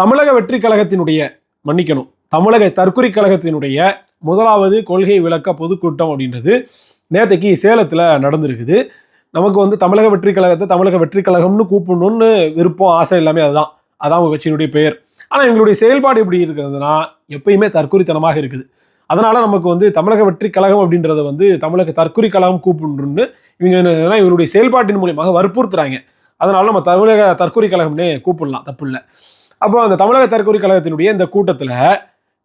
தமிழக வெற்றி கழகத்தினுடைய மன்னிக்கணும். தமிழக தற்கொலை கழகத்தினுடைய முதலாவது கொள்கை விளக்க பொதுக்கூட்டம் அப்படின்றது நேற்றுக்கு சேலத்தில் நடந்திருக்குது. நமக்கு வந்து தமிழக வெற்றி கழகத்தை தமிழக வெற்றி கழகம்னு கூப்பிடணும்னு விருப்பம் ஆசை எல்லாமே அதுதான். அதான் அவங்க கட்சியினுடைய பெயர். ஆனால் எங்களுடைய செயல்பாடு எப்படி இருக்கிறதுனா எப்பயுமே தற்குறித்தனமாக இருக்குது. அதனால் நமக்கு வந்து தமிழக வெற்றி கழகம் அப்படின்றத வந்து தமிழக தற்கொலை கழகம் கூப்பிடணும்னு இவங்க என்னன்னா இவருடைய செயல்பாட்டின் மூலியமாக வற்புறுத்துறாங்க. அதனால் நம்ம தமிழக தற்கொலை கழகம்னே கூப்பிடலாம். தப்பு இல்லை. அப்போ அந்த தமிழக தற்கொலை கழகத்தினுடைய இந்த கூட்டத்தில்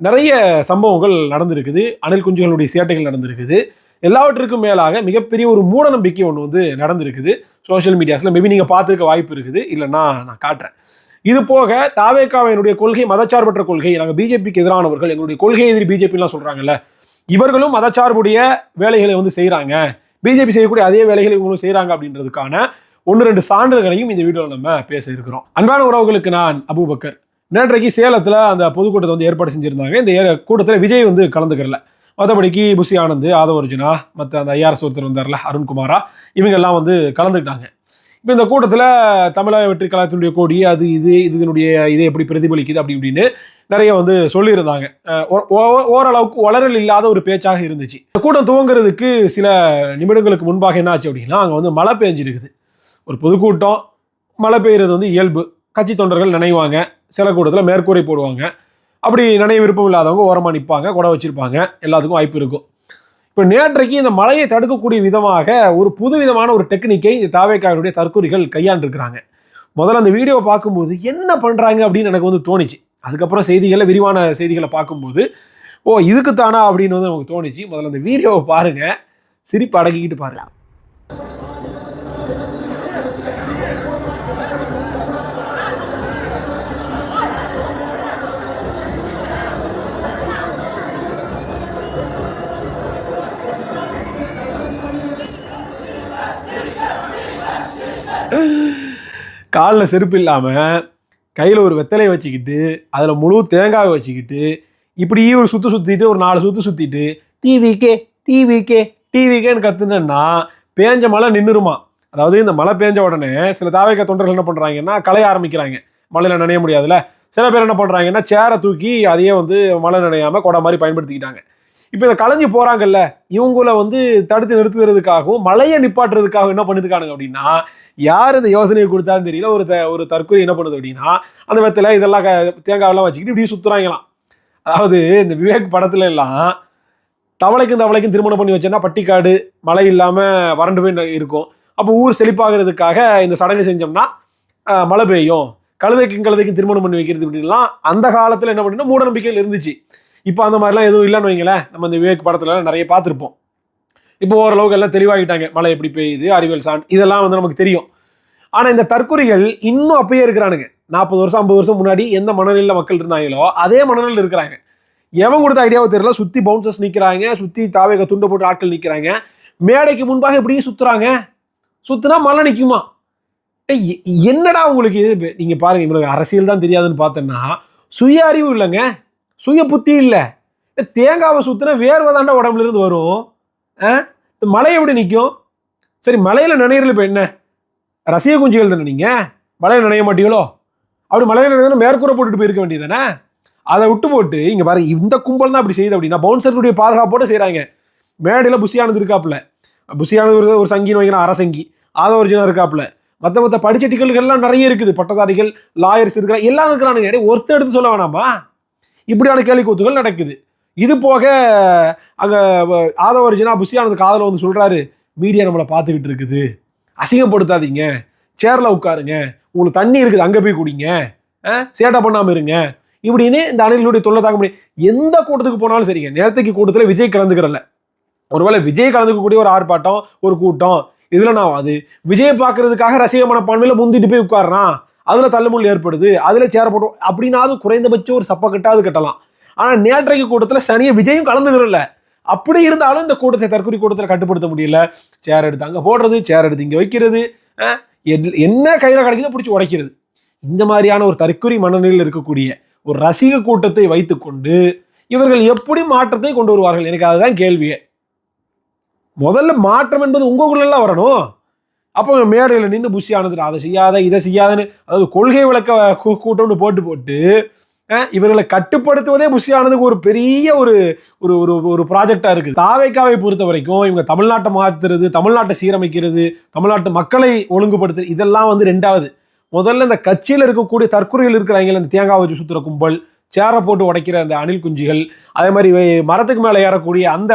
நிறைய சம்பவங்கள் நடந்திருக்குது. அணில் குஞ்சுகளுடைய சேட்டைகள் நடந்திருக்குது. எல்லாவற்றுக்கும் மேலாக மிகப்பெரிய ஒரு மூட நம்பிக்கை ஒன்று வந்து நடந்திருக்குது. சோஷியல் மீடியாஸில் மேபி நீங்கள் பார்த்துருக்க வாய்ப்பு இருக்குது. இல்லைன்னா நான் காட்டுறேன். இது போக தாவேக்காவினுடைய கொள்கை மதச்சார்பற்ற கொள்கை நாங்கள் பிஜேபிக்கு எதிரானவர்கள் எங்களுடைய கொள்கை எதிரி பிஜேபிலாம் சொல்கிறாங்கல்ல இவர்களும் மதச்சார்புடைய வேலைகளை வந்து செய்கிறாங்க பிஜேபி செய்யக்கூடிய அதே வேலைகளை இவங்களும் செய்கிறாங்க அப்படின்றதுக்கான ஒன்று ரெண்டு சான்றுகளையும் இந்த வீடியோவில் நம்ம பேச இருக்கிறோம். அன்பான உறவுகளுக்கு நான் அபூபக்கர். நேற்றைக்கு சேலத்தில் அந்த பொதுக்கூட்டத்தை வந்து ஏற்பாடு செஞ்சுருந்தாங்க. இந்த ஏ- கூட்டத்தில் விஜய் வந்து கலந்துக்கிறல. மற்றபடிக்கு புஷி ஆனந்த் ஆதவ அர்ஜுனா மற்ற அந்த ஐஆர்எஸ் ஒருத்தர் வந்தார்ல அருண்குமாரா இவங்கெல்லாம் வந்து கலந்துக்கிட்டாங்க. இப்போ இந்த கூட்டத்தில் தமிழக வெற்றி கழகத்தினுடைய கோடி அது இது இதனுடைய இதை எப்படி பிரதிபலிக்குது அப்படி இப்படின்னு நிறைய வந்து சொல்லியிருந்தாங்க. ஓ- ஓ- ஓரளவுக்கு வளரல் இல்லாத ஒரு பேச்சாக இருந்துச்சு. இந்த கூட்டம் துவங்குறதுக்கு சில நிமிடங்களுக்கு முன்பாக என்ன ஆச்சு அப்படின்னா அங்கே வந்து மழை பெஞ்சிருக்குது. ஒரு பொதுக்கூட்டம் மழை பெய்கிறது வந்து இயல்பு. கட்சி தொண்டர்கள் நினைவாங்க சில கூட்டத்தில் மேற்கூரை போடுவாங்க. அப்படி நினைவு விருப்பம் இல்லாதவங்க ஓரமாக நிற்பாங்க கொடை வச்சுருப்பாங்க. எல்லாத்துக்கும் வாய்ப்பு இருக்கும். இப்போ நேற்றைக்கு இந்த மழையை தடுக்கக்கூடிய விதமாக ஒரு புது விதமான ஒரு டெக்னிக்கை இந்த தாவேக்காவினுடைய தற்கொலைகள் கையாண்டிருக்கிறாங்க. முதல்ல அந்த வீடியோவை பார்க்கும்போது என்ன பண்ணுறாங்க அப்படின்னு எனக்கு வந்து தோணுச்சு. அதுக்கப்புறம் செய்திகளை விரிவான செய்திகளை பார்க்கும்போது ஓ இதுக்கு தானா அப்படின்னு வந்து நமக்கு தோணுச்சு. முதல்ல அந்த வீடியோவை பாருங்கள் சிரிப்பு அடக்கிக்கிட்டு பாருங்கள் காலில் செருப்பு இல்லாமல் கையில் ஒரு வெத்தலையை வச்சுக்கிட்டு அதில் முழு தேங்காய் வச்சுக்கிட்டு இப்படியே ஒரு சுற்று சுற்றிட்டு ஒரு நாலு சுற்று சுற்றிட்டு டிவிக்கே டிவிக்கே டிவிக்கேன்னு கத்துனேன்னா பேஞ்ச மழை நின்றுருமா அதாவது இந்த மழை பேஞ்ச உடனே சில தாவைக்க தொண்டர்கள் என்ன பண்ணுறாங்கன்னா கலைய ஆரம்பிக்கிறாங்க. மழையில் நனைய முடியாதுல்ல. சில பேர் என்ன பண்ணுறாங்கன்னா சேரை தூக்கி அதையே வந்து மழை நினையாமல் கொடை மாதிரி பயன்படுத்திக்கிட்டாங்க. இப்போ இதை களைஞ்சு போகிறாங்கல்ல இவங்கள வந்து தடுத்து நிறுத்துறதுக்காகவும் மழையை நிப்பாட்டுறதுக்காகவும் என்ன பண்ணியிருக்கானுங்க அப்படின்னா யார் இந்த யோசனையை கொடுத்தாலும் தெரியல ஒரு த ஒரு தற்கொலை என்ன பண்ணுது அப்படின்னா அந்த விதத்தில் இதெல்லாம் க- தேங்காவெல்லாம் வச்சுக்கிட்டு இப்படி சுற்றுறாங்களாம் அதாவது இந்த விவேக் படத்துல எல்லாம் தவளைக்கும் தவளைக்கும் திருமணம் பண்ணி வச்சேன்னா பட்டிக்காடு மழை இல்லாமல் வறண்டு போய் ந- இருக்கும். அப்போ ஊர் செழிப்பாகிறதுக்காக இந்த சடங்கு செஞ்சோம்னா மழை பெய்யும். கழுதைக்கும் கழுதைக்கும் திருமணம் பண்ணி வைக்கிறது அப்படின்லாம் அந்த காலத்தில் என்ன பண்ணினா மூடநம்பிக்கையில் இருந்துச்சு. இப்போ அந்த மாதிரிலாம் எதுவும் இல்லைன்னு வைங்களேன். நம்ம இந்த விவேக் படத்துலலாம் நிறைய பார்த்துருப்போம். இப்போ ஓரளவுக்கு எல்லாம் தெளிவாகிட்டாங்க. மழை எப்படி பெய்யுது அறிவியல் சான் இதெல்லாம் வந்து நமக்கு தெரியும். ஆனால் இந்த தற்கொலைகள் இன்னும் அப்பயே இருக்கிறானுங்க. நாற்பது வருஷம் ஐம்பது வருஷம் முன்னாடி எந்த மனநிலையில் மக்கள் இருந்தாங்களோ அதே மனநிலையில் இருக்கிறாங்க. எவன் கொடுத்த ஐடியாவை தெரியல. சுற்றி பவுன்சர்ஸ் நிற்கிறாங்க சுற்றி தாவேக துண்டை போட்டு ஆட்கள் நிற்கிறாங்க மேடைக்கு முன்பாக எப்படியும் சுற்றுறாங்க சுற்றுனா மழை நிற்குமா எ- என்னடா உங்களுக்கு இது? நீங்கள் பாருங்கள் இவங்களுக்கு அரசியல் தான் தெரியாதுன்னு பார்த்தோன்னா சுய அறிவு இல்லைங்க. சுய புத்தி இல்லை தேங்காவை சுற்றின வேர்வை தாண்டா உடம்புல இருந்து வரும். ஆ? இந்த எப்படி நிற்கும் சரி மலையில் நினைறல இப்போ என்ன? ரசிக குஞ்சுகள் தானே நீங்கள் மலையில் நினைய மாட்டீங்களோ? அப்படி மலையில் நினைந்தா மேற்கூரை போட்டுட்டு போயிருக்க வேண்டியதானே அதை விட்டு போட்டு இங்கே பாருங்க இந்த கும்பல் தான் அப்படி செய்யுது அப்படின்னா பவுன்சர்களுடைய பாதுகாப்போடு செய்கிறாங்க மேடையில் புசியானது இருக்காப்புல. புசியானது ஒரு ஒரு சங்கின்னு வைக்கணும் அரசங்கி ஆதவர்ஜனா இருக்காப்புல. மற்ற மற்ற படிச்ச டிக்கல்கள்லாம் நிறைய இருக்குது. பட்டதாரிகள் லாயர்ஸ் இருக்கிற எல்லாம் இருக்கிறானுங்க. ஒருத்தர் எடுத்து சொல்ல வேணாமா? இப்படியான கேள்வி கூத்துகள் நடக்குது. இது போக அங்கே ஆதவர்ஜனா புஷியானது காதல வந்து சொல்கிறாரு மீடியா நம்மளை பார்த்துக்கிட்டு இருக்குது. அசிங்கப்படுத்தாதீங்க. சேரில் உட்காருங்க. உங்களுக்கு தண்ணி இருக்குது அங்கே போய் குடிங்க. ஆ, சேட்டை பண்ணாமல் இருங்க. இப்படின்னு இந்த அணிலுடைய தொல்லை தாங்க முடியும். எந்த கூட்டத்துக்கு போனாலும் சரிங்க. நேரத்துக்கு கூட்டத்தில் விஜய் கலந்துக்கிறல்ல. ஒருவேளை விஜய் கலந்துக்கக்கூடிய ஒரு ஆர்ப்பாட்டம் ஒரு கூட்டம் இதில் நான் அது. விஜய் பார்க்கறதுக்காக ரசிக மனப்பான்மையில் முந்திட்டு போய் உட்கார்றான். அதில் தள்ளுமுள் ஏற்படுது அதில் சேர போட்டு அப்படின்னாவது குறைந்தபட்சம் ஒரு சப்பை கட்டாவது கட்டலாம். ஆனால் நேற்றைக்கு கூட்டத்தில் சனியை விஜயும் கலந்துக்கிறல்ல அப்படி இருந்தாலும் இந்த கூட்டத்தை தற்கொலை கூட்டத்தில் கட்டுப்படுத்த முடியல. சேர் எடுத்து அங்கே போடுறது சேர் எடுத்து இங்கே வைக்கிறது என்ன கையில் கிடைக்குதோ பிடிச்சி உடைக்கிறது. இந்த மாதிரியான ஒரு தற்கொலை மனநிலையில் இருக்கக்கூடிய ஒரு ரசிக கூட்டத்தை வைத்துக்கொண்டு இவர்கள் எப்படி மாற்றத்தை கொண்டு வருவார்கள்? எனக்கு அதுதான் கேள்வியே. முதல்ல மாற்றம் என்பது உங்களுக்குள்ளெல்லாம் வரணும். அப்போ மேடையில் நின்று புஷி ஆனது அதை செய்யாத இதை செய்யாதன்னு அதாவது கொள்கை விளக்க கூ- கூட்டம்னு போட்டு போட்டு இவர்களை கட்டுப்படுத்துவதே புஷி ஆனதுக்கு ஒரு பெரிய ஒரு ஒரு ஒரு ஒரு ப்ராஜெக்டாக இருக்குது. தாவேக்காவை பொறுத்த வரைக்கும் இவங்க தமிழ்நாட்டை மாற்றுறது தமிழ்நாட்டை சீரமைக்கிறது தமிழ்நாட்டு மக்களை ஒழுங்குபடுத்துறது இதெல்லாம் வந்து ரெண்டாவது. முதல்ல இந்த கட்சியில் இருக்கக்கூடிய தற்கொலையில் இருக்கிறவங்க அந்த தேங்காய் வச்சு சுத்துற கும்பல் சேரை போட்டு உடைக்கிற அந்த அணில் குஞ்சுகள் அதே மாதிரி மரத்துக்கு மேலே ஏறக்கூடிய அந்த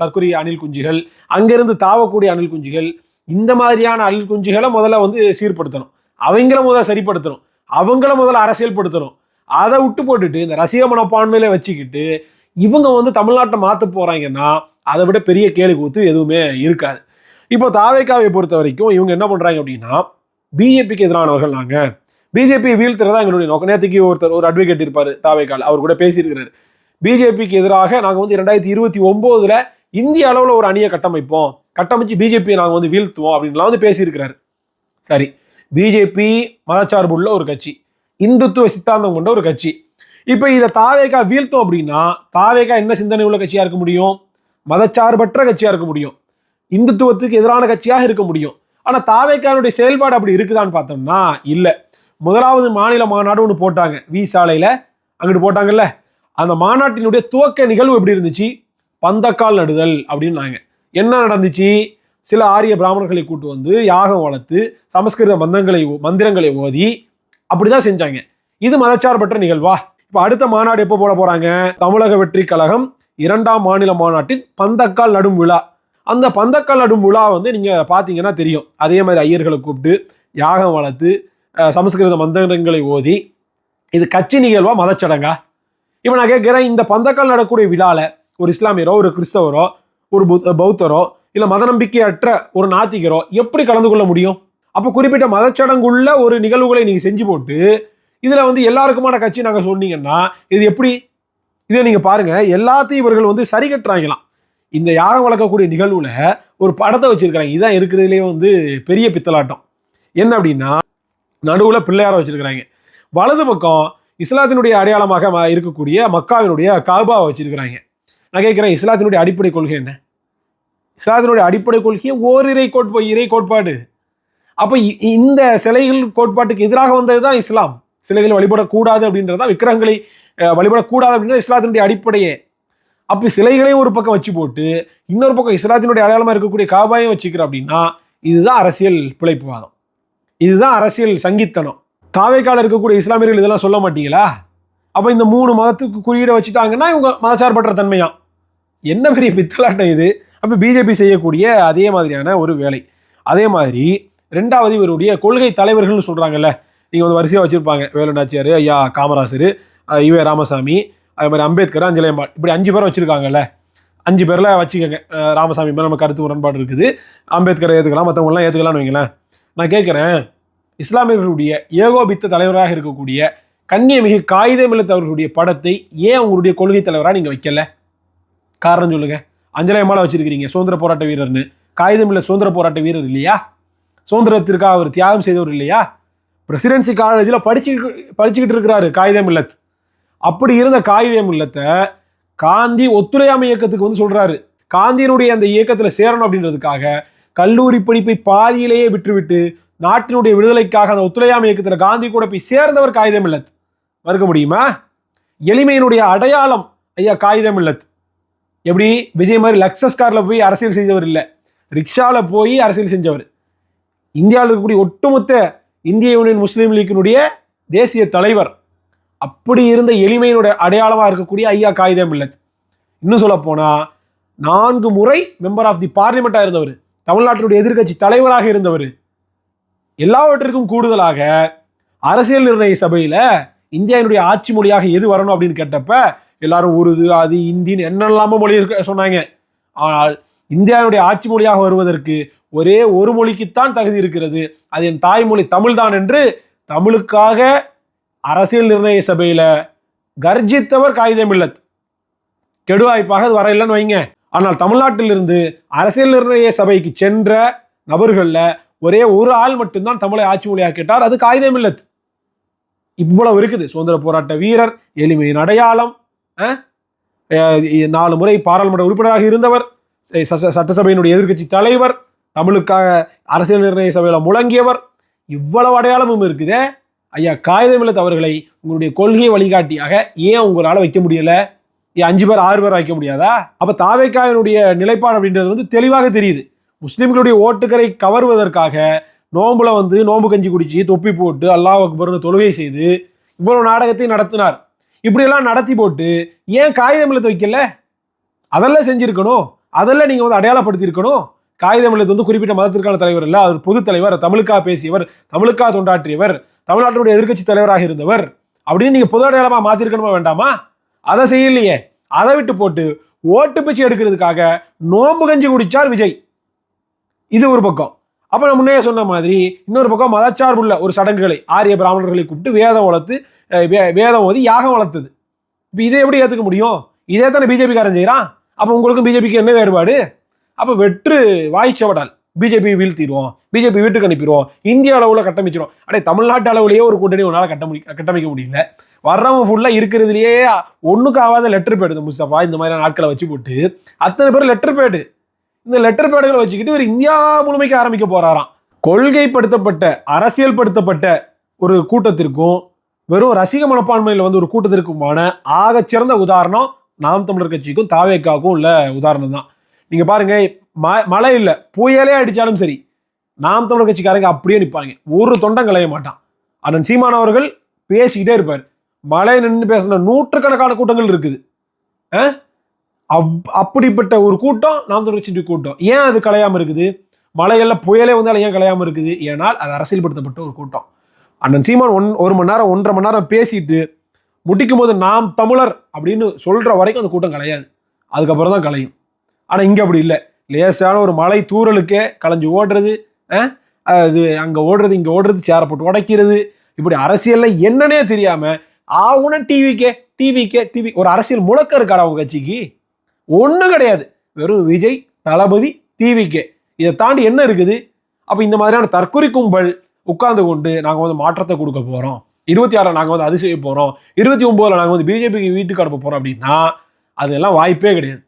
தற்கொலை அணில் குஞ்சுகள் அங்கேருந்து தாவக்கூடிய அணில் குஞ்சுகள் இந்த மாதிரியான அல் குஞ்சுகளை முதல்ல வந்து சீர்படுத்தணும். அவங்கள முதல்ல சரிப்படுத்தணும். அவங்கள முதல்ல அரசியல்படுத்தணும். அதை விட்டு போட்டுட்டு இந்த ரசிக மனப்பான்மையில வச்சுக்கிட்டு இவங்க வந்து தமிழ்நாட்டை மாற்ற போகிறாங்கன்னா அதை விட பெரிய கேலி கூத்து எதுவுமே இருக்காது. இப்போ தாவேக்காவை பொறுத்த வரைக்கும் இவங்க என்ன பண்ணுறாங்க அப்படின்னா பிஜேபிக்கு எதிரானவர்கள் நாங்கள் பிஜேபி வீழ்த்துறதா எங்களுடைய நோக்கம். நேற்றுக்கு ஒருத்தர் ஒரு அட்வொகேட் இருப்பார் தாவேக்கால். அவர் கூட பேசியிருக்கிறாரு. பிஜேபிக்கு எதிராக நாங்கள் வந்து ரெண்டாயிரத்தி இருபத்தி ஒம்போதில் இந்திய அளவில் ஒரு அணியை கட்டமைப்போம். கட்டமைச்சு பிஜேபியை நாங்கள் வந்து வீழ்த்துவோம் அப்படின்லாம் வந்து பேசியிருக்கிறாரு. சரி பிஜேபி மதச்சார்புள்ள ஒரு கட்சி இந்துத்துவ சித்தாந்தம் கொண்ட ஒரு கட்சி. இப்போ இதை தாவேகா வீழ்த்தோம் அப்படின்னா தாவேகா என்ன சிந்தனை உள்ள கட்சியாக இருக்க முடியும்? மதச்சார்பற்ற கட்சியாக இருக்க முடியும். இந்துத்துவத்துக்கு எதிரான கட்சியாக இருக்க முடியும். ஆனால் தாவேக்கானுடைய செயல்பாடு அப்படி இருக்குதான்னு பார்த்தோம்னா இல்லை. முதலாவது மாநில மாநாடு ஒன்று போட்டாங்க வி சாலையில். அங்கிட்டு போட்டாங்கல்ல. அந்த மாநாட்டினுடைய துவக்க நிகழ்வு எப்படி இருந்துச்சு? பந்தக்கால் நடுதல் அப்படின்னாங்க. என்ன நடந்துச்சு? சில ஆரிய பிராமணர்களை கூட்டு வந்து யாகம் வளர்த்து சமஸ்கிருத மந்திரங்களை மந்திரங்களை ஓதி அப்படிதான் செஞ்சாங்க. இது மதச்சார்பற்ற நிகழ்வா? இப்போ அடுத்த மாநாடு எப்போ போட போறாங்க? தமிழக வெற்றி கழகம் இரண்டாம் மாநில மாநாட்டின் பந்தக்கால் நடும் விழா. அந்த பந்தக்கால் நடும் விழா வந்து நீங்க பாத்தீங்கன்னா தெரியும். அதே மாதிரி ஐயர்களை கூப்பிட்டு யாகம் வளர்த்து சமஸ்கிருத மந்திரங்களை ஓதி இது கட்சி நிகழ்வா மதச்சடங்கா? இப்போ நான் கேட்குறேன் இந்த பந்தக்கால் நடக்கூடிய விழாவில் ஒரு இஸ்லாமியரோ ஒரு கிறிஸ்தவரோ ஒரு பௌத்தரோ இல்லை மத நம்பிக்கையற்ற ஒரு நாத்திகரோ எப்படி கலந்து கொள்ள முடியும்? அப்போ குறிப்பிட்ட மதச்சடங்குள்ள ஒரு நிகழ்வுகளை நீங்கள் செஞ்சு போட்டு இதில் வந்து எல்லாருக்குமான கட்சி நாங்கள் சொன்னீங்கன்னா இது எப்படி? இதை நீங்கள் பாருங்க. எல்லாத்தையும் இவர்கள் வந்து சரி கட்டுறாங்களாம். இந்த யாகம் வளர்க்கக்கூடிய நிகழ்வுல ஒரு படத்தை வச்சிருக்கிறாங்க. இதுதான் இருக்கிறதுலே வந்து பெரிய பித்தலாட்டம். என்ன அப்படின்னா நடுவில் பிள்ளையாரை வச்சுருக்கிறாங்க. வலது பக்கம் இஸ்லாத்தினுடைய அடையாளமாக ம- இருக்கக்கூடிய மக்காவினுடைய காபாவை வச்சுருக்கிறாங்க. நான் கேட்குறேன் இஸ்லாத்தினுடைய அடிப்படை கொள்கை என்ன? இஸ்லாத்தினுடைய அடிப்படை கொள்கையே ஓரிரை கோட்பா இறை கோட்பாடு. அப்போ இ- இந்த சிலைகள் கோட்பாட்டுக்கு எதிராக வந்தது தான் இஸ்லாம். சிலைகள் வழிபடக்கூடாது அப்படின்றதா விக்கிரகங்களை வழிபடக்கூடாது அப்படின்றது இஸ்லாத்தினுடைய அடிப்படையே. அப்போ சிலைகளையும் ஒரு பக்கம் வச்சு போட்டு இன்னொரு பக்கம் இஸ்லாத்தினுடைய அடையாளமாக இருக்கக்கூடிய காபாயும் வச்சுக்கிற அப்படின்னா இதுதான் அரசியல் பிழைப்புவாதம். இதுதான் அரசியல் சங்கித்தனம். தாவேக்கால இருக்கக்கூடிய இஸ்லாமியர்கள் இதெல்லாம் சொல்ல மாட்டீங்களா? அப்போ இந்த மூணு மதத்துக்கு குறியீடை வச்சுட்டாங்கன்னா இவங்க மதச்சார்பற்ற தன்மையா என்ன பெரிய பித்தலாட்டம் இது? அப்போ பிஜேபி செய்யக்கூடிய அதே மாதிரியான ஒரு வேலை. அதே மாதிரி ரெண்டாவது இவருடைய கொள்கை தலைவர்கள்னு சொல்கிறாங்கல்ல நீங்கள் வந்து வரிசையாக வச்சுருப்பாங்க. வேலு நாச்சியார் ஐயா காமராசர் அஹ் ராமசாமி அதே மாதிரி அம்பேத்கர் அஞ்சலியம்மாள் இப்படி அஞ்சு பேரை வச்சுருக்காங்கல்ல. அஞ்சு பேரில் வச்சுக்கோங்க. ராமசாமி மேலே நம்ம கருத்து உடன்பாடு இருக்குது. அம்பேத்கரை ஏற்றுக்கலாம் மற்றவங்களாம் ஏற்றுக்கலாம்னு வைங்களேன். நான் கேட்குறேன் இஸ்லாமியர்களுடைய ஏகோபித்த தலைவராக இருக்கக்கூடிய கண்ணியமிகு காகிதமில்லத்தவர்களுடைய படத்தை ஏன் உங்களுடைய கொள்கை தலைவராக நீங்கள் வைக்கல? காரணம் சொல்லுங்கள் சொல்லுங்க அஞ்சலயமால வச்சிருக்கிறீங்க. சுதந்திர போராட்ட வீரர்னு. காகிதமில்ல சுதந்திர போராட்ட வீரர் இல்லையா? சுதந்திரத்திற்காக அவர் தியாகம் செய்தவர் இல்லையா? பிரசிடென்சி காலேஜில் படிச்சு படிச்சுக்கிட்டு இருக்கிறாரு. காகிதம் இல்லத். அப்படி இருந்த காகிதம் இல்லத்தை காந்தி ஒத்துழையாமை இயக்கத்துக்கு வந்து சொல்கிறாரு காந்தியினுடைய அந்த இயக்கத்தில் சேரணும் அப்படின்றதுக்காக கல்லூரி படிப்பை பாதியிலேயே விட்டுவிட்டு நாட்டினுடைய விடுதலைக்காக அந்த ஒத்துழையாமை இயக்கத்தில் காந்தி கூட போய் சேர்ந்தவர் காகிதம் இல்லத். மறுக்க முடியுமா? எளிமையினுடைய அடையாளம் ஐயா காகிதம் இல்லத். எப்படி விஜய் மாதிரி லக்ஸஸ் காரில் போய் அரசியல் செஞ்சவர் இல்லை. ரிக்ஷாவில் போய் அரசியல் செஞ்சவர். இந்தியாவில் இருக்கக்கூடிய ஒட்டுமொத்த இந்திய யூனியன் முஸ்லீம் லீக்கினுடைய தேசிய தலைவர். அப்படி இருந்த எளிமையினுடைய அடையாளமாக இருக்கக்கூடிய ஐயா காகிதம் இல்லத் இன்னும் சொல்ல நான்கு முறை மெம்பர் ஆஃப் தி பார்லிமெண்ட்டாக இருந்தவர். தமிழ்நாட்டினுடைய எதிர்கட்சி தலைவராக இருந்தவர். எல்லாவற்றிற்கும் கூடுதலாக அரசியல் நிர்ணய சபையில் இந்தியாவினுடைய ஆட்சி மொழியாக எது வரணும் அப்படின்னு கேட்டப்ப எல்லாரும் உருது அது இந்தின்னு என்னெல்லாமோ மொழி இருக்க சொன்னாங்க. ஆனால் இந்தியாவுடைய ஆட்சி மொழியாக வருவதற்கு ஒரே ஒரு மொழிக்குத்தான் தகுதி இருக்கிறது. அது என் தாய்மொழி தமிழ்தான் என்று தமிழுக்காக அரசியல் நிர்ணய சபையில் கர்ஜித்தவர் காகிதம் இல்லத். கெடுவாய்ப்பாக அது வரையிலன்னு வைங்க. ஆனால் தமிழ்நாட்டிலிருந்து அரசியல் நிர்ணய சபைக்கு சென்ற நபர்களில் ஒரே ஒரு ஆள் மட்டும்தான் தமிழை ஆட்சி மொழியாக கேட்டார். அது காகிதம் இல்லத். இவ்வளவு இருக்குது. சுதந்திர போராட்ட வீரர் எளிமையின் அடையாளம் நாலு முறை பாராளுமன்ற உறுப்பினராக இருந்தவர் ச- சட்டசபையினுடைய எதிர்க்கட்சி தலைவர் தமிழுக்காக அரசியல் நிர்ணய சபையில் முழங்கியவர். இவ்வளவு அடையாளமும் இருக்குதே. ஐயா காகிதமில்லத் அவர்களை உங்களுடைய கொள்கை வழிகாட்டியாக ஏன் உங்களால் வைக்க முடியல? ஏன் அஞ்சு பேர் ஆறு பேர் வைக்க முடியாதா? அப்போ தாவேக்காவினுடைய நிலைப்பாடு அப்படின்றது வந்து தெளிவாக தெரியுது. முஸ்லீம்களுடைய ஓட்டுக்கரை கவர்வதற்காக நோம்புல வந்து நோம்பு கஞ்சி குடிச்சு தொப்பி போட்டு அல்லாஹ் அக்பர்னு தொழுகை செய்து இவ்வளவு நாடகத்தை நடத்தினார். இப்படியெல்லாம் நடத்தி போட்டு ஏன் காகிதம் எழுத்து வைக்கல? அதெல்லாம் செஞ்சுருக்கணும். அதெல்லாம் நீங்கள் வந்து அடையாளப்படுத்தியிருக்கணும். காகிதம் எழுத்து வந்து குறிப்பிட்ட மதத்திற்கான தலைவர் இல்லை அவர் பொது தலைவர் தமிழுக்காக பேசியவர் தமிழுக்காக தொண்டாற்றியவர் தமிழ்நாட்டினுடைய எதிர்க்கட்சி தலைவராக இருந்தவர். அப்படின்னு நீங்கள் பொது அடையாளமாக மாற்றிருக்கணுமா வேண்டாமா? அதை செய்யலையே. அதை விட்டு போட்டு ஓட்டு பிச்சை எடுக்கிறதுக்காக நோம்பு கஞ்சி குடிச்சார் விஜய். இது ஒரு பக்கம். அப்போ நான் முன்னே சொன்ன மாதிரி இன்னொரு பக்கம் மதச்சார்புள்ள ஒரு சடங்குகளை ஆரிய பிராமணர்களை கூப்பிட்டு வேதம் வளர்த்து வே- வேதம் ஓதி யாகம் வளர்த்தது. இப்போ இதை எப்படி ஏற்றுக்க முடியும்? இதே தானே பிஜேபிக்காரன் செய்கிறான் அப்போ உங்களுக்கும் பிஜேபிக்கு என்ன வேறுபாடு? அப்போ வெற்று வாய்ச்சவடால் பிஜேபி வீழ்த்திடுவோம் பிஜேபி வீட்டுக்கு அனுப்பிடுவோம் இந்திய அளவில் கட்டமைச்சிடும் அடே தமிழ்நாட்டு அளவுலேயே ஒரு கூட்டணி உன்னால் கட்ட முடி கட்டமைக்க முடியல. வர்றவன் ஃபுல்லாக இருக்கிறதுலையே ஒன்றுக்கு ஆகாத லெட்டர் பேடு இந்த முஸ்தபா இந்த மாதிரியான ஆட்களை வச்சு போட்டு அத்தனை பேர் லெட்டர் பேடு இந்த லெட்டர் பேடுகளை வச்சுக்கிட்டு இவர் இந்தியா முழுமைக்கு ஆரம்பிக்க போறாராம். கொள்கைப்படுத்தப்பட்ட அரசியல்படுத்தப்பட்ட ஒரு கூட்டத்திற்கும் வெறும் ரசிக மனப்பான்மையில் வந்து ஒரு கூட்டத்திற்குமான ஆகச்சிறந்த உதாரணம் நாம் தமிழர் கட்சிக்கும் தாவேக்காவுக்கும் உள்ள உதாரணம் தான். நீங்க பாருங்க ம மழை இல்லை புயலே அடித்தாலும் சரி நாம் தமிழர் கட்சிக்காரங்க அப்படியே நிற்பாங்க ஒரு தொண்டம் களைய மாட்டான். அண்ணன் சீமான் அவர்கள் பேசிக்கிட்டே இருப்பார். மழை நின்று பேசின நூற்றுக்கணக்கான கூட்டங்கள் இருக்குது. அவ் அப் அப்படிப்பட்ட ஒரு கூட்டம் நாம் தொடர்ச்சி கூட்டம். ஏன் அது கலையாமல் இருக்குது? மலைகளில் புயலே வந்தாலும் ஏன் கலையாமல் இருக்குது? ஏனால் அது அரசியல்படுத்தப்பட்ட ஒரு கூட்டம். அண்ணன் சீமான் ஒன் ஒரு மணி நேரம் ஒன்றரை மணி நேரம் பேசிட்டு முடிக்கும் போது நாம் தமிழர் அப்படின்னு சொல்கிற வரைக்கும் அந்த கூட்டம் கலையாது. அதுக்கப்புறம் தான் கலையும். ஆனால் இங்கே அப்படி இல்லை. லேசான ஒரு மலை தூரலுக்கே கலைஞ்சு ஓடுறது அது அங்கே ஓடுறது இங்கே ஓடுறது சேரை போட்டு உடைக்கிறது இப்படி அரசியலில் என்னன்னே தெரியாமல் ஆகுன டிவிக்கே டிவிக்கே டிவி ஒரு அரசியல் முழக்கம் இருக்காடா அவங்க கட்சிக்கு? ஒன்றும் கிடையாது. வெறும் விஜய் தளபதி டிவிக்கே இதை தாண்டி என்ன இருக்குது? அப்போ இந்த மாதிரியான தற்கொலை கும்பல் உட்கார்ந்து கொண்டு நாங்கள் வந்து மாற்றத்தை கொடுக்க போகிறோம் இருபத்தி ஆறில் நாங்கள் வந்து அது செய்ய போகிறோம் இருபத்தி ஒம்போதில் நாங்கள் வந்து பிஜேபிக்கு வீட்டுக்கு அனுப்ப போகிறோம் அப்படின்னா அதெல்லாம் வாய்ப்பே கிடையாது.